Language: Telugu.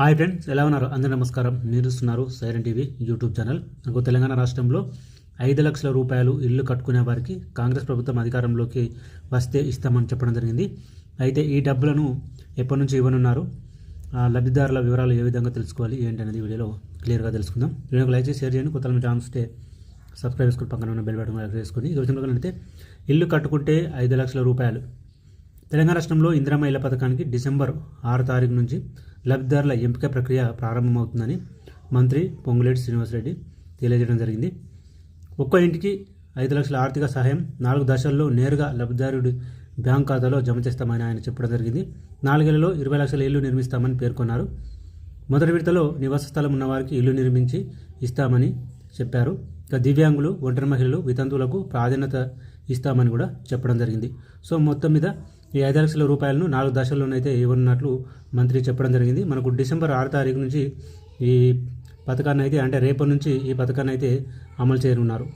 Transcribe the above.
హాయ్ ఫ్రెండ్స్ ఎలా ఉన్నారు? అందరూ నమస్కారం. మీరు చూస్తున్నారు సైరన్ టీవీ యూట్యూబ్ ఛానల్. నాకు తెలంగాణ రాష్ట్రంలో ఐదు లక్షల రూపాయలు ఇల్లు కట్టుకునే వారికి కాంగ్రెస్ ప్రభుత్వం అధికారంలోకి వస్తే ఇస్తామని చెప్పడం జరిగింది. అయితే ఈ డబ్బులను ఎప్పటి నుంచి ఇవ్వనున్నారు? ఆ లబ్ధిదారుల వివరాలు ఏ విధంగా తెలుసుకోవాలి? ఏంటి అనేది వీడియోలో క్లియర్గా తెలుసుకుందాం. వీడియోకి లైక్ చేసి షేర్ చేయండి. కొత్త మీ ఛానల్ సబ్స్క్రైబ్ చేసుకుని పక్కన ఉన్న బెల్ బటన్ లైక్ చేసుకుని ఈ విషయంలో అయితే ఇల్లు కట్టుకుంటే ఐదు లక్షల రూపాయలు తెలంగాణ రాష్ట్రంలో ఇందిరమ్మ ఇళ్ళ పథకానికి డిసెంబర్ ఆరు తారీఖు నుంచి లబ్ధిదారుల ఎంపిక ప్రక్రియ ప్రారంభమవుతుందని మంత్రి పొంగులేటి శ్రీనివాసరెడ్డి తెలియజేయడం జరిగింది. ఒక్కో ఇంటికి ఐదు లక్షల ఆర్థిక సహాయం నాలుగు దశల్లో నేరుగా లబ్ధిదారుడి బ్యాంక్ ఖాతాలో జమ చేస్తామని ఆయన చెప్పడం జరిగింది. నాలుగేళ్ళలో ఇరవై లక్షల ఇల్లు నిర్మిస్తామని పేర్కొన్నారు. మొదటి విడతలో నివాస స్థలం ఉన్నవారికి ఇల్లు నిర్మించి ఇస్తామని చెప్పారు. ఇక దివ్యాంగులు ఒంటరి మహిళలు వితంతువులకు ప్రాధాన్యత ఇస్తామని కూడా చెప్పడం జరిగింది. సో మొత్తం మీద ఈ ఐదు లక్షల రూపాయలను నాలుగు దశల్లోనైతే ఇవ్వనున్నట్లు మంత్రి చెప్పడం జరిగింది. మనకు డిసెంబర్ ఆరు తారీఖు నుంచి ఈ పథకాన్ని అయితే అంటే రేపటి నుంచి ఈ పథకాన్ని అయితే అమలు చేయనున్నారు.